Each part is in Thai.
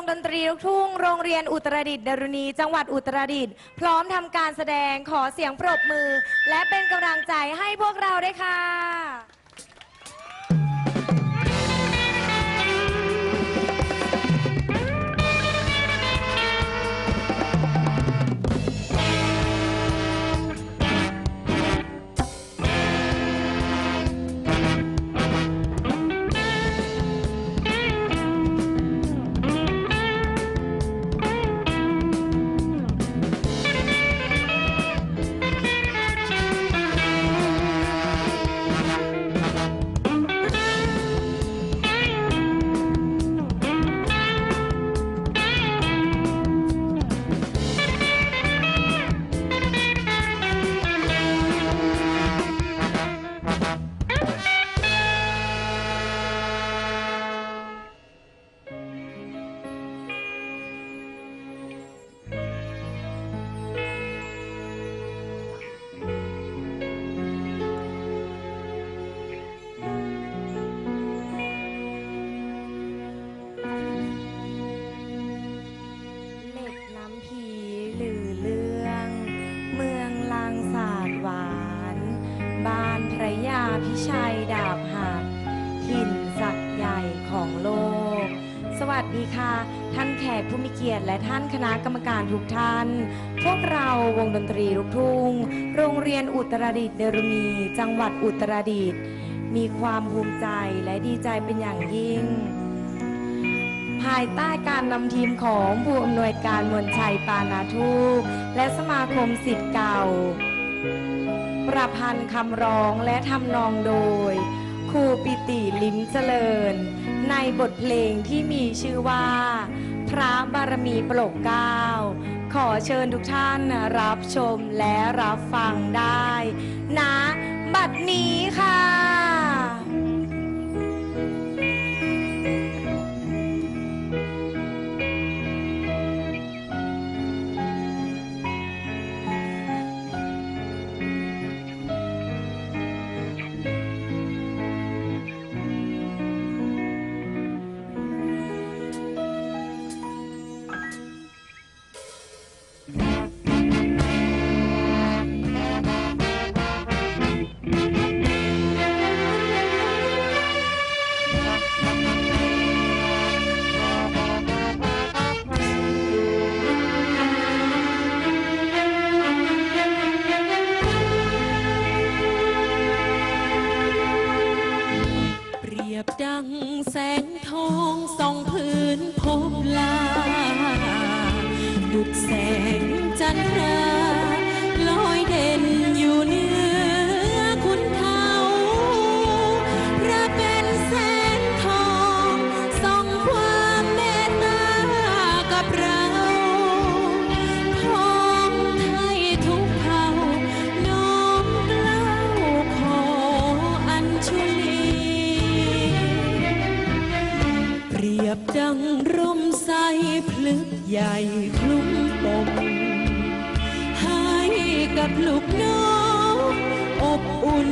งดนตรีลูกทุ่ง โรงเรียนอุตรดิตถ์ดารุณี จังหวัดอุตรดิตถ์พร้อมทำการแสดงขอเสียงปรบมือ และเป็นกำลังใจให้พวกเราด้วยค่ะ ณะกรรมการทุกท่าน พวกเราวงดนตรีลูกทุ่ง โรงเรียนอุตรดิตถ์เดรมี จังหวัดอุตรดิตถ์มีความภูมิใจและดีใจเป็นอย่างยิ่ง ภายใต้การนำทีมของผู้อำนวยการมวลชัยปานาทูกและสมาคมสิทธิ์เก่า ประพันธ์คำร้องและทำนองโดย ครูปิติลิ้มเจริญ ในบทเพลงที่มีชื่อว่า พระบารมีโปรกเก้า ขอเชิญทุกท่านรับชมและรับฟังได้ นะ บัดนี้ค่ะ จันทราลอยเด่นอยู่เหนือคุณเขาพระเป็นแสงทองส่องความเมตตากับเราของไทยทุกเผ่าน้อมเกล้าขออัญชุลีเปรียบดังร่มใสพลึกใหญ่คลุ้ม กับลูกน้องอบอุ่น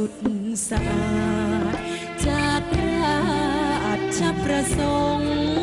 สุดสะอาดจากราชประสงค์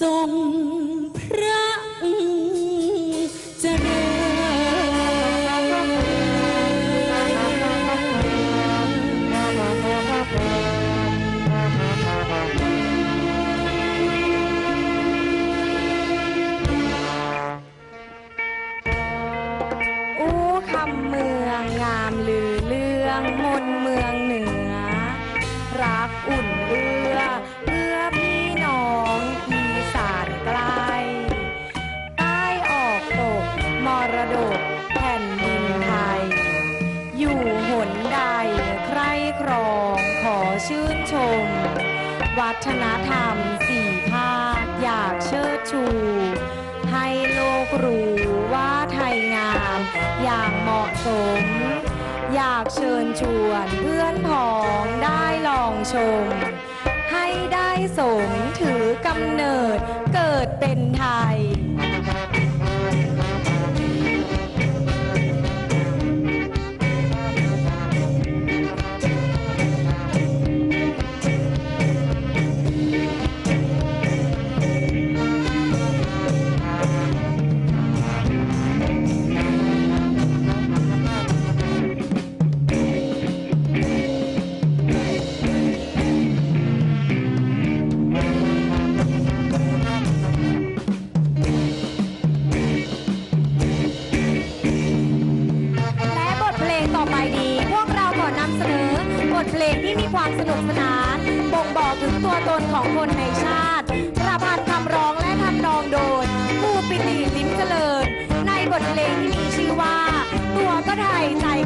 ท ดกแผ่นดินไทย อยู่หนใดใครครองขอชื่นชม วัฒนธรรมสี่ภาคอยากเชิดชู ให้โลกรู้ว่าไทยงาม อย่างเหมาะสม อยากเชิญชวนเพื่อนพ้องได้ลองชม ให้ได้สมถือกำเนิดเกิดเป็นไทย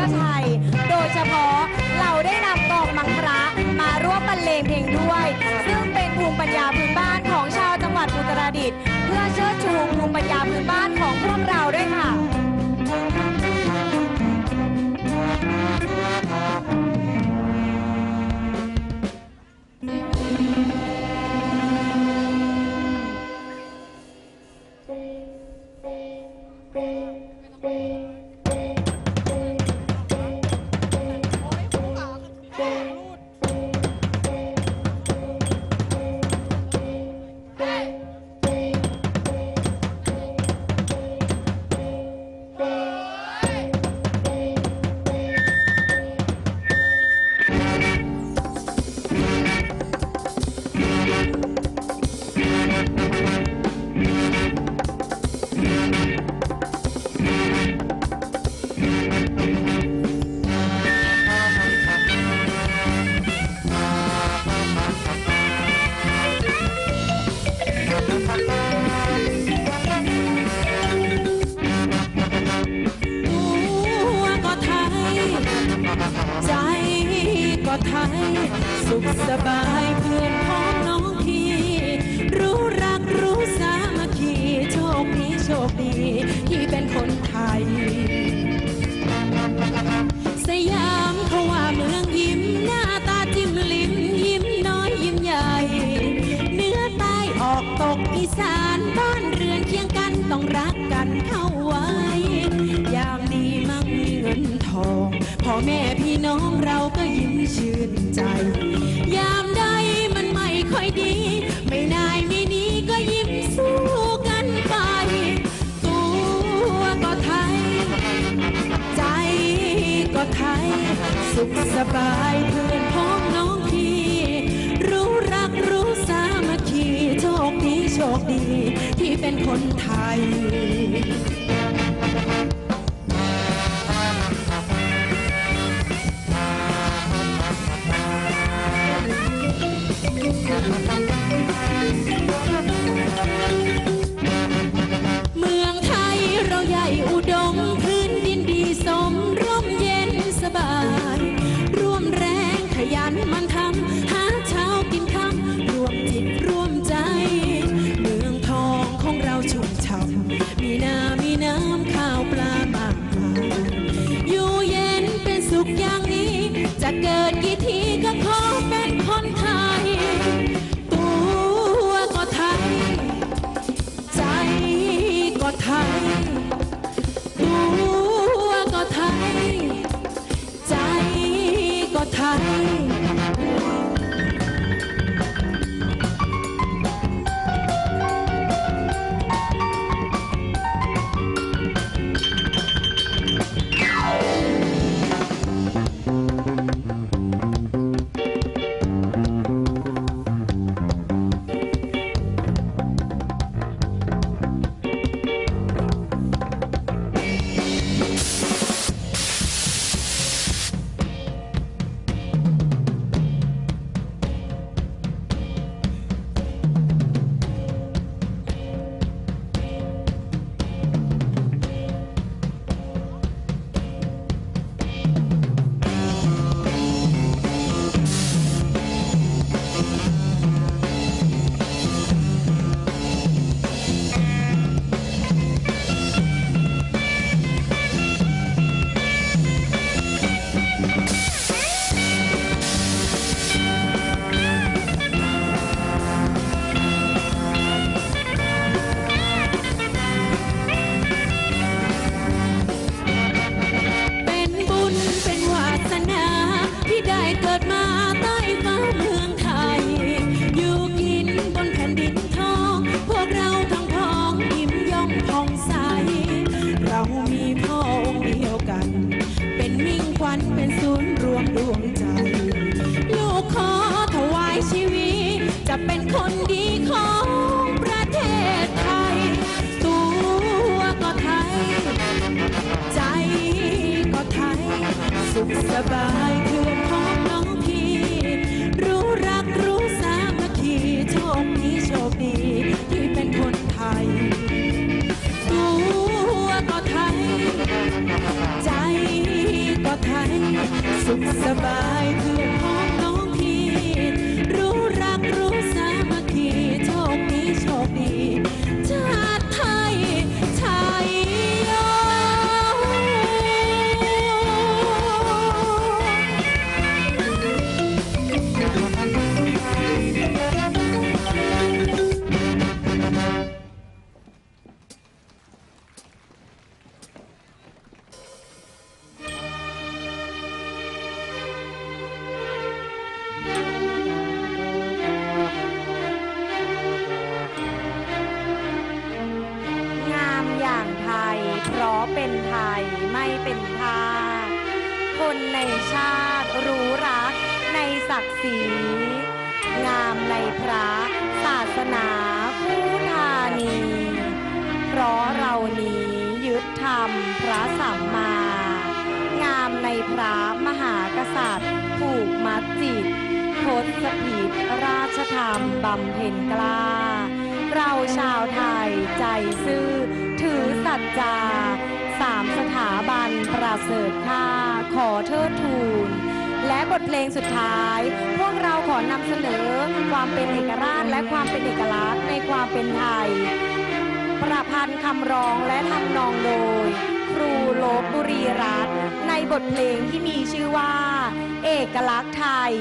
ก็ใช่โดยเฉพาะเราได้นำกองมังคระมาร่วมบรรเลงเพลงด้วย ซึ่งเป็นภูมิปัญญาพื้นบ้านของชาวจังหวัดอุตรดิตถ์เพื่อเชิดชูภูมิปัญญาพื้นบ้านของพวกเราด้วยค่ะ ใจก็ไทย สุขสบายเพื่อนพ้องน้องพี่ รู้รักรู้สามัคคีโชคดีโชคดี ที่เป็นคนไทย สยามเขาว่าเมืองยิ้มหน้าตาจิ้มลิ้มยิ้มน้อยยิ้มใหญ่ เนื้อใต้ออกตกอีสานบ้านเรือนเคียงกันต้องรักกันเข้าไว้ อย่างดีมั่งมีเงินทองพ่อแม่ ยามใดมันไม่ค่อยดี ไม่นายไม่นี้ก็ยิ้มสู้กันไป ตัวก็ไทย ใจก็ไทย สุขสบายเพื่อนพ้องน้องพี่ รู้รักรู้สามัคคีโชคดีโชคดี ที่เป็นคนไทย องใส เรามีพ่อองค์เดียวกัน เป็นมิ่งขวัญเป็นศูนย์รวมดวงใจ ลูกขอถวายชีวิต จะเป็นคนดีของประเทศไทย ตัวก็ไทย ใจก็ไทย สุขสบาย สุขสบาย ไทย เพราะเป็นไทยไม่เป็นทาสคนในชาติรู้รักในศักดิ์ศรี งามในพระศาสนาผู้ธานี เพราะเรานี้ยึดธรรมพระสัมมา งามในพระมหากษัตริย์ผูกมัดจิตทศพิธราชธรรมบำเพ็ญกล้า เราชาวไทยใจซื่อ สัจจาสามสถาบันประเสริฐค่าขอเทิดทูน และบทเพลงสุดท้าย พวกเราขอนำเสนอความเป็นเอกราชและความเป็นเอกลักษณ์ในความเป็นไทย ประพันธ์คำร้องและทำนองโดย ครูโลบบุรีรัตน์ในบทเพลงที่มีชื่อว่า เอกลักษณ์ไทย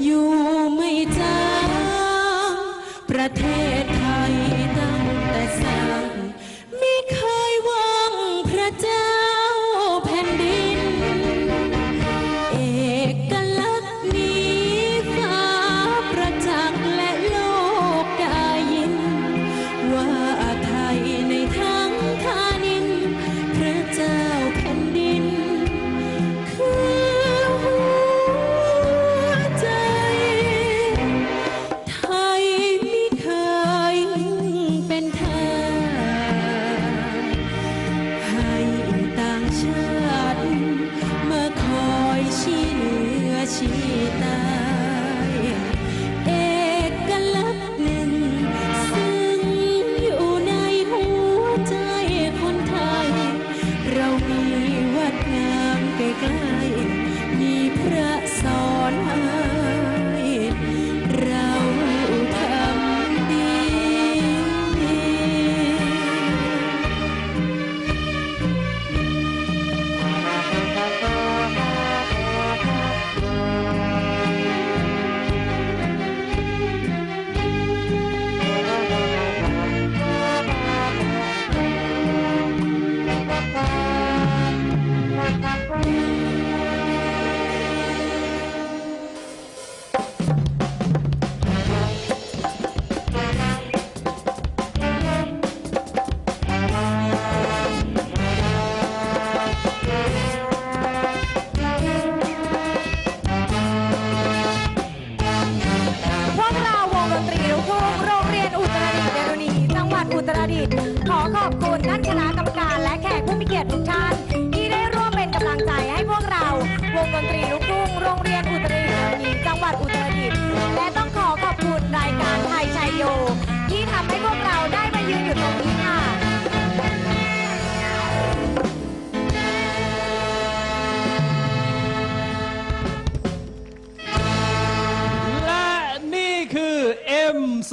you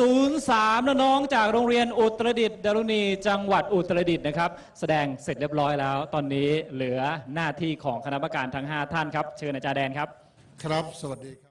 03น้องจากโรงเรียนอุตรดิตถ์ดารุณีจังหวัดอุตรดิตถ์นะครับ แสดงเสร็จเรียบร้อยแล้ว ตอนนี้เหลือหน้าที่ของคณะกรรมการทั้ง 5 ท่านครับ เชิญอาจารย์แดนครับ ครับ สวัสดีครับ